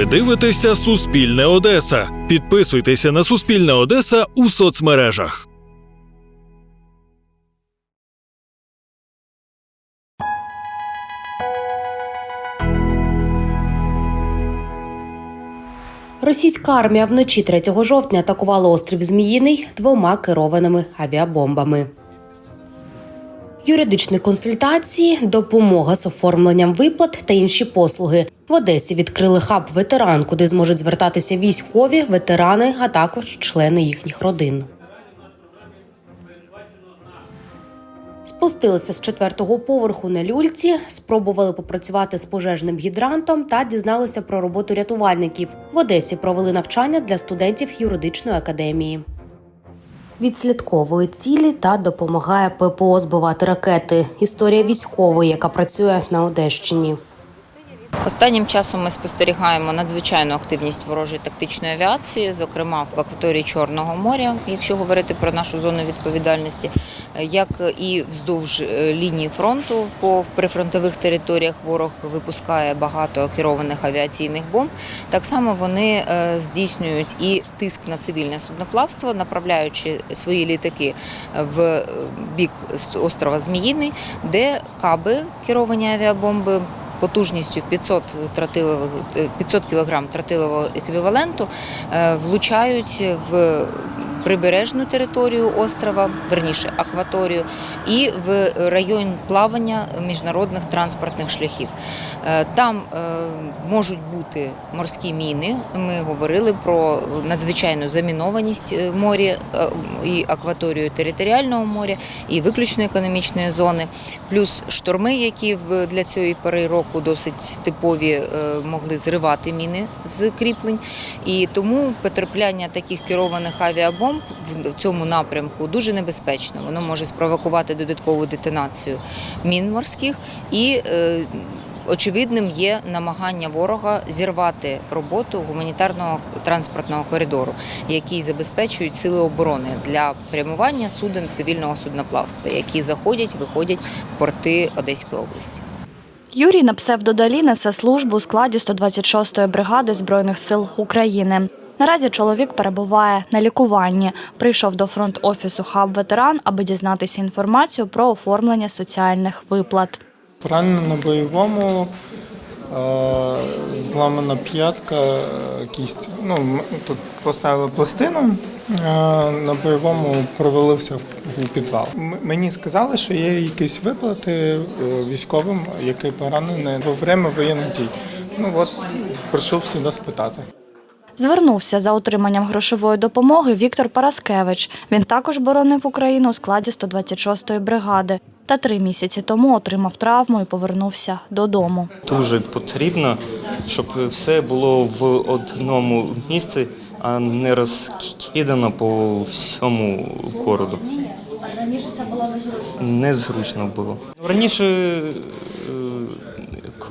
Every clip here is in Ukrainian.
Ви дивитеся Суспільне Одеса. Підписуйтеся на Суспільне Одеса у соцмережах. Російська армія вночі 3 жовтня атакувала острів Зміїний двома керованими авіабомбами. Юридичні консультації, допомога з оформленням виплат та інші послуги. В Одесі відкрили хаб ветеран, куди зможуть звертатися військові, ветерани, а також члени їхніх родин. Спустилися з четвертого поверху на люльці, спробували попрацювати з пожежним гідрантом та дізналися про роботу рятувальників. В Одесі провели навчання для студентів юридичної академії. Відслідковує цілі та допомагає ППО збивати ракети. Історія військової, яка працює на Одещині. Останнім часом ми спостерігаємо надзвичайну активність ворожої тактичної авіації, зокрема в акваторії Чорного моря, якщо говорити про нашу зону відповідальності, як і вздовж е, лінії фронту по прифронтових територіях ворог випускає багато керованих авіаційних бомб. Так само вони е, здійснюють і тиск на цивільне судноплавство, направляючи свої літаки в е, бік острова Зміїний, де каби керовані авіабомби потужністю 500 тротилових 500 кг тротилового еквіваленту е, влучають в прибережну територію острова, верніше акваторію, і в район плавання міжнародних транспортних шляхів. Е, Там е, можуть бути морські міни. Ми говорили про надзвичайну замінованість е, моря і акваторію територіального моря, і виключно економічної зони, плюс шторми, які для цієї пори року досить типові могли зривати міни з кріплень. І тому потрапляння таких керованих авіабомб в цьому напрямку дуже небезпечно. Воно може спровокувати додаткову детонацію мін морських і е, Очевидним є намагання ворога зірвати роботу гуманітарного транспортного коридору, який забезпечують сили оборони для прямування суден цивільного судноплавства, які заходять, виходять в порти Одеської області. Юрій на псевдодалі несе службу у складі 126-ї бригади Збройних сил України. Наразі чоловік перебуває на лікуванні. Прийшов до фронт-офісу хаб ветеран, аби дізнатися інформацію про оформлення соціальних виплат. Поранено на бойовому, е, зламана п'ятка, е, кість. Ну, тут поставили пластину, е, на бойовому провалився в підвал. Мені сказали, що є якісь виплати військовим, який поранений во время воєнних дій. Ну от прийшов сюди спитати. Звернувся за отриманням грошової допомоги Віктор Параскевич. Він також боронив Україну у складі 126-ї бригади. Та три місяці тому отримав травму і повернувся додому. Дуже потрібно, щоб все було в одному місці, а не розкидано по всьому городу. Раніше це було незручно. Незручно було. Раніше, е,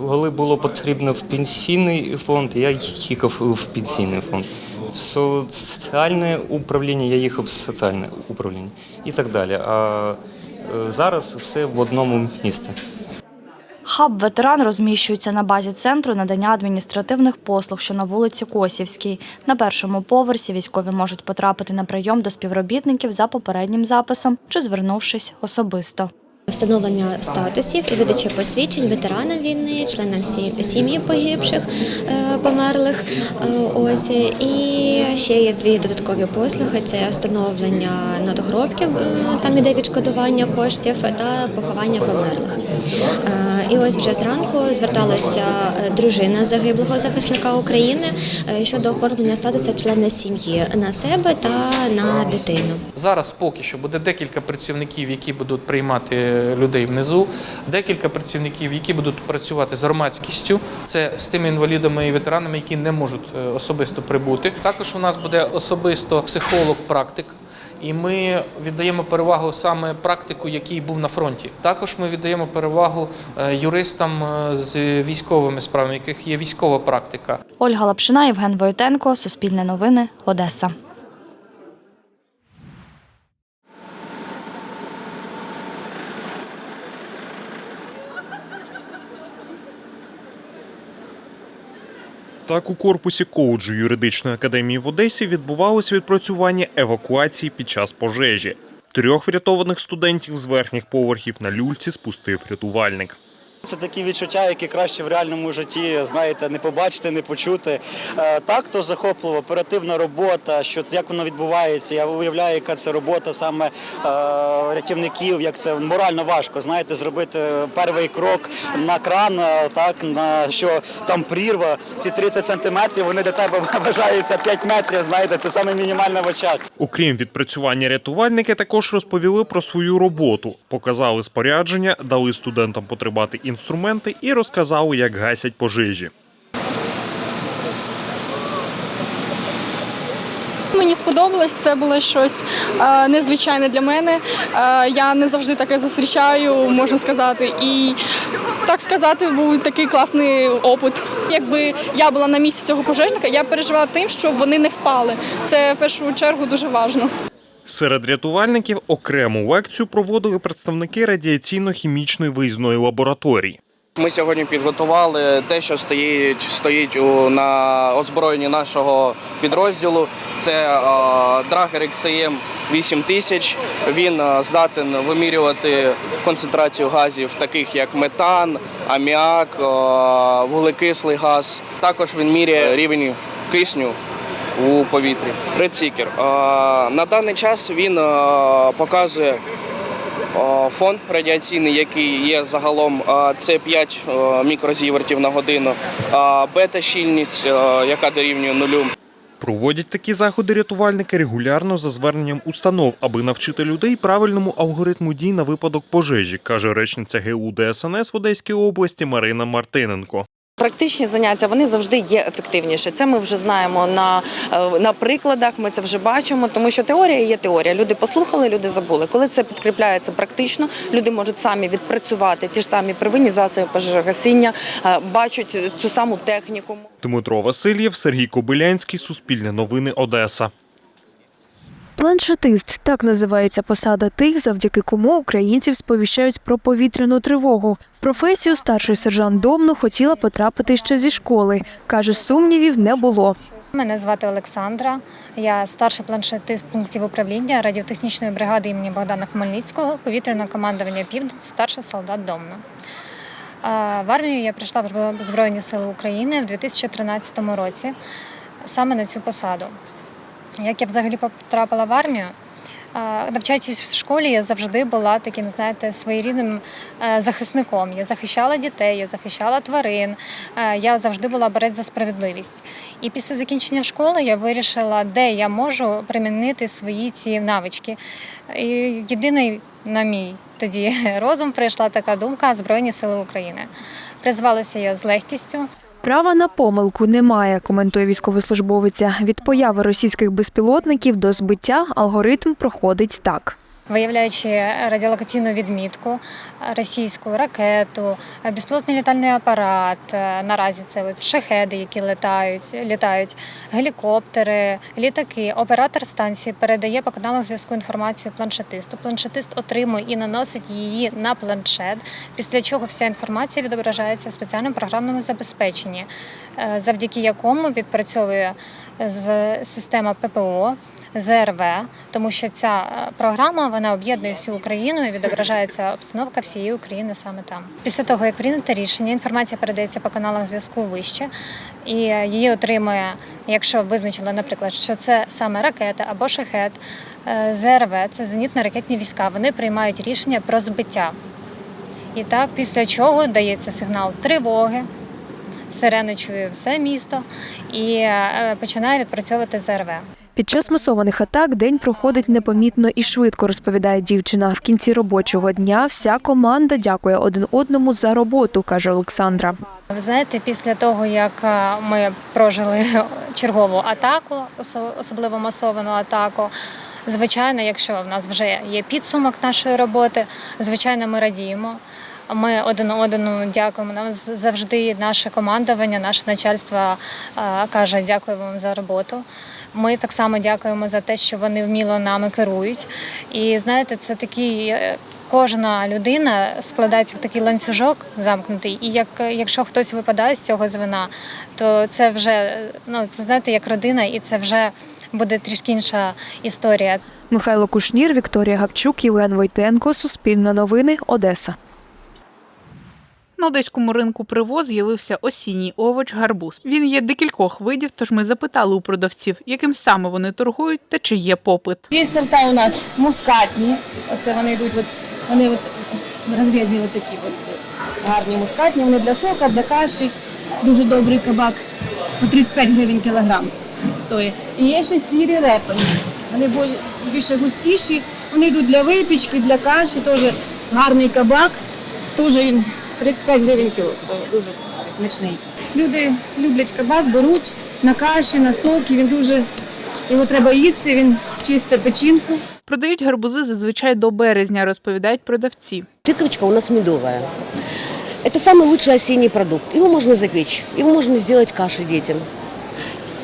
коли було потрібно в пенсійний фонд, я їхав в пенсійний фонд. В соціальне управління я їхав в соціальне управління і так далі. А е, зараз все в одному місці. Хаб ветеран розміщується на базі центру надання адміністративних послуг, що на вулиці Косівській. На першому поверсі військові можуть потрапити на прийом до співробітників за попереднім записом чи звернувшись особисто. Встановлення статусів і видача посвідчень ветеранам війни, членам сім'ї погибших е, померлих. Е, Ось і ще є дві додаткові послуги: це встановлення надгробків, е, там іде відшкодування коштів та поховання померлих. І ось вже зранку зверталася дружина загиблого захисника України щодо оформлення статусу члена сім'ї на себе та на дитину. Зараз поки що буде декілька працівників, які будуть приймати людей внизу, декілька працівників, які будуть працювати з громадськістю. Це з тими інвалідами і ветеранами, які не можуть е, особисто прибути. Також у нас буде особисто психолог-практик. І ми віддаємо перевагу саме практику, який був на фронті. Також ми віддаємо перевагу е, юристам е, з військовими справами, яких є військова практика. Ольга Лапшина, Євген Войтенко, Суспільне новини, Одеса. Так, у корпусі коледжу юридичної академії в Одесі відбувалось відпрацювання евакуації під час пожежі. Трьох врятованих студентів з верхніх поверхів на люльці спустив рятувальник. Це такі відчуття, які краще в реальному житті, знаєте, не побачити, не почути. Е, Так, то захопливо, оперативна робота, що як воно відбувається. Я уявляю, яка це робота саме е, рятівників, як це морально важко, знаєте, зробити перший крок на кран, е, так на що там прірва. Ці 30 сантиметрів вони для тебе вважаються 5 метрів. Знаєте, це саме мінімальне в очах. Окрім відпрацювання рятувальники також розповіли про свою роботу, показали спорядження, дали студентам потребати інструменти і розказали, як гасять пожежі. Мені сподобалось, це було щось е, незвичайне для мене. Е, я не завжди таке зустрічаю, можна сказати. І так сказати, був такий класний опит. Якби я була на місці цього пожежника, я переживала тим, щоб вони не впали. Це в першу чергу дуже важливо. Серед рятувальників окрему лекцію проводили представники радіаційно-хімічної виїзної лабораторії. Ми сьогодні підготували те, що стоїть, стоїть у, на озброєнні нашого підрозділу. Це драгер XAM 8000. Він е, здатен вимірювати концентрацію газів, таких як метан, аміак, е, вуглекислий газ. Також він міряє рівень кисню у повітрі. Редсікер. На даний час він показує Фон радіаційний, який є загалом, це 5 мікрозівертів на годину, а, бета-щільність, яка дорівнює нулю. Проводять такі заходи рятувальники регулярно за зверненням установ, аби навчити людей правильному алгоритму дій на випадок пожежі, каже речниця ГУ ДСНС в Одеській області Марина Мартиненко. Практичні заняття вони завжди є ефективніше. Це ми вже знаємо на, е, на прикладах. Ми це вже бачимо, тому що теорія є теорія. Люди послухали, люди забули. Коли це підкріпляється практично, люди можуть самі відпрацювати ті ж самі первинні засоби пожежогасіння, е, бачать цю саму техніку. Дмитро Васильєв, Сергій Кобилянський, Суспільне новини Одеса. Планшетист так називається посада тих, завдяки кому українців сповіщають про повітряну тривогу. В професію старший сержант Домну хотіла потрапити ще зі школи. каже, сумнівів не було. Мене звати Олександра. Я старший планшетист пунктів управління радіотехнічної бригади імені Богдана Хмельницького, повітряного командування Південь, старший солдат Домна. В армію я прийшла в Збройні Сили України в 2013 році саме на цю посаду. Як я взагалі потрапила в армію? Навчаючись в школі, я завжди була таким, знаєте, своєрідним е, захисником. Я захищала дітей, я захищала тварин. е, Я завжди була борець за справедливість. І після закінчення школи я вирішила, де я можу примінити свої ці навички. І єдиний на мій тоді розум прийшла така думка Збройні Сили України. Призвалася я з легкістю. Права на помилку немає, коментує військовослужбовиця. Від появи російських безпілотників до збиття алгоритм проходить так. Виявляючи радіолокаційну відмітку, російську ракету, безпілотний літальний апарат. е, Наразі це от шахеди, які літають, літають, гелікоптери, літаки. Оператор станції передає по каналах зв'язку інформацію планшетисту. Планшетист отримує і наносить її на планшет, після чого вся інформація відображається в спеціальному програмному забезпеченні, е, завдяки якому відпрацьовує з система ППО. ЗРВ, тому що ця е, програма вона об'єднує всю Україну і відображається обстановка всієї України саме там. Після того, як прийнято рішення, інформація передається по каналах зв'язку вище, і е, її отримує, якщо визначили, наприклад, що це саме ракета або шахет, е, ЗРВ це зенітно-ракетні війська. Вони приймають рішення про збиття. І так, після чого дається сигнал тривоги. Сирени чує все місто і починає відпрацьовувати ЗРВ. Під час масованих атак день проходить непомітно і швидко, розповідає дівчина. В кінці робочого дня вся команда дякує один одному за роботу, каже Олександра. Ви знаєте, після того як е, ми прожили чергову атаку, особливо масовану атаку. Звичайно, якщо в нас вже є підсумок нашої роботи, звичайно, ми радіємо. Ми один одному дякуємо. Нам завжди наше командування, наше начальство каже дякую вам за роботу. Ми так само дякуємо за те, що вони вміло нами керують. І знаєте, це такий е, кожна людина складається в такий ланцюжок замкнутий. І як якщо хтось випадає з цього звена, то це вже ну це знаєте, як родина, і це вже буде трішки інша історія. Михайло Кушнір, Вікторія Гапчук, Євген Войтенко, Суспільне новини, Одеса. На одеському ринку привоз з'явився осінній овоч гарбуз. Він є декількох видів, тож ми запитали у продавців, яким саме вони торгують та чи є попит. Є сорта у нас мускатні. Оце вони йдуть, от, вони от в розрізі от такі от, гарні мускатні. Вони для сока, для каші. Дуже добрий кабак. По 35 гривень кілограм стоїть. І є ще сірі репані. Вони більше густіші. Вони йдуть для випічки, для каші. Теж гарний кабак. Теж він 35 гривень кіло. Дуже смачний. Люди люблять кабак, беруть на каші, на соки. Він дуже його треба їсти, він чисте печінку. Продають гарбузи зазвичай до березня, розповідають продавці. Тыковочка у нас медовая. Это самый лучший осенний продукт. Его можно запечь, его можно сделать кашей детям.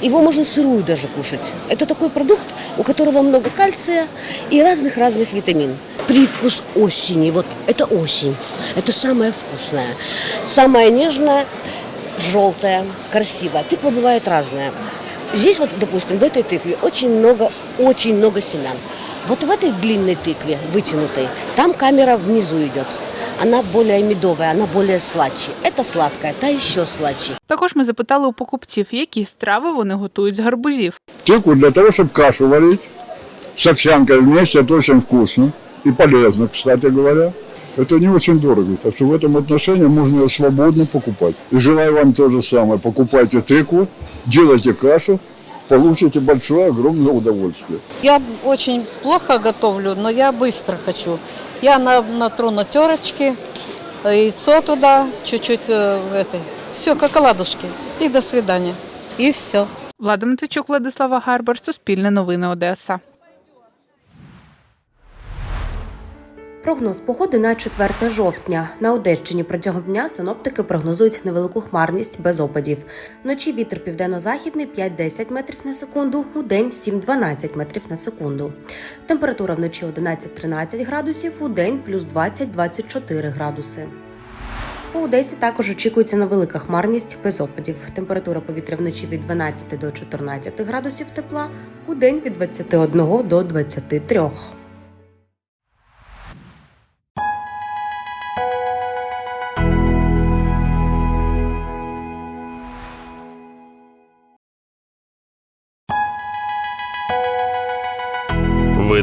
Его можно сырую даже кушать. Это такой продукт, у которого много кальция и разных-разных витамин. Привкус осени, вот это осень. Это самое вкусное. Самое нежное, желтое, красивое. Тыква бывает разная. Здесь вот, допустим, в этой тыкве очень много, очень много семян. Вот в этой длинной тыкве, вытянутой, там камера внизу идет. Она более медовая, она более сладче. Это сладкая, та еще сладче. Також ми запитали у покупців, які страви вони готують з гарбузів. Тыкву для того, чтобы кашу варить с овсянкой вместе, это очень вкусно и полезно, кстати говоря. Это не очень дорого, так что в этом отношении можно ее свободно покупать. И желаю вам то же самое. Покупайте тыкву, делайте кашу, получите большое, огромное удовольствие. Я очень плохо готовлю, но я быстро хочу. Я на, натру на терочки, яйцо туда, чуть-чуть э, этой. Все, как оладушки. И до свидания. И все. Влада Матвійчук, Владислава Гарбар, Суспільне новини Одеса. Прогноз погоди на 4 жовтня. На Одещині протягом дня синоптики прогнозують невелику хмарність без опадів. Вночі вітер південно-західний 5-10 метрів на секунду, у день 7-12 метрів на секунду. Температура вночі 11-13 градусів, у день плюс 20-24 градуси. У Одесі також очікується невелика хмарність без опадів. Температура повітря вночі від 12 до 14 градусів тепла, у день від 21 до 23.